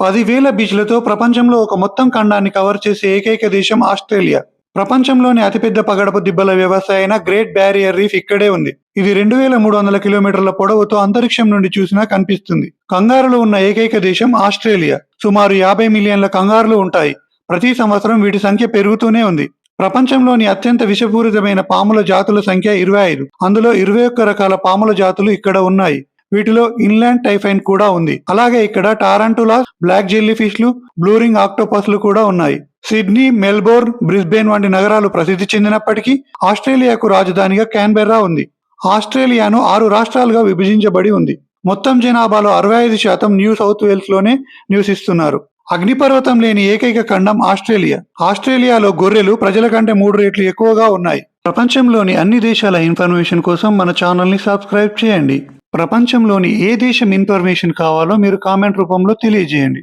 పదివేల బీచ్లతో ప్రపంచంలో ఒక మొత్తం ఖండాన్ని కవర్ చేసే ఏకైక దేశం ఆస్ట్రేలియా. ప్రపంచంలోని అతిపెద్ద పగడపు దిబ్బల వ్యవస్థ అయిన గ్రేట్ బ్యారియర్ రీఫ్ ఇక్కడే ఉంది. ఇది రెండు వేల మూడు వందల కిలోమీటర్ల పొడవుతో అంతరిక్షం నుండి చూసినా కనిపిస్తుంది. కంగారులు ఉన్న ఏకైక దేశం ఆస్ట్రేలియా. సుమారు యాభై మిలియన్ల కంగారులు ఉంటాయి. ప్రతి సంవత్సరం వీటి సంఖ్య పెరుగుతూనే ఉంది. ప్రపంచంలోని అత్యంత విషపూరితమైన పాముల జాతుల సంఖ్య ఇరవై ఐదు. అందులో ఇరవై ఒక్క రకాల పాముల జాతులు ఇక్కడ ఉన్నాయి. వీటిలో ఇన్లాండ్ టైఫైన్ కూడా ఉంది. అలాగే ఇక్కడ టారంటులా బ్లాక్ జెల్లీ ఫిష్లు బ్లూరింగ్ ఆక్టోపస్లు కూడా ఉన్నాయి. సిడ్నీ మెల్బోర్న్ బ్రిస్బేన్ వంటి నగరాలు ప్రసిద్ధి చెందినప్పటికీ ఆస్ట్రేలియాకు రాజధానిగా క్యాన్బెర్రా ఉంది. ఆస్ట్రేలియాను ఆరు రాష్ట్రాలుగా విభజించబడి ఉంది. మొత్తం జనాభాలో అరవై ఐదు శాతం న్యూ సౌత్ వేల్స్లోనే నివసిస్తున్నారు. అగ్నిపర్వతం లేని ఏకైక ఖండం ఆస్ట్రేలియా. ఆస్ట్రేలియాలో గొర్రెలు ప్రజల కంటే మూడు రెట్లు ఎక్కువగా ఉన్నాయి. ప్రపంచంలోని అన్ని దేశాల ఇన్ఫర్మేషన్ కోసం మన ఛానల్ని సబ్స్క్రైబ్ చేయండి. ప్రపంచంలోని ఏ దేశం ఇన్ఫర్మేషన్ కావాలో మీరు కామెంట్ రూపంలో తెలియజేయండి.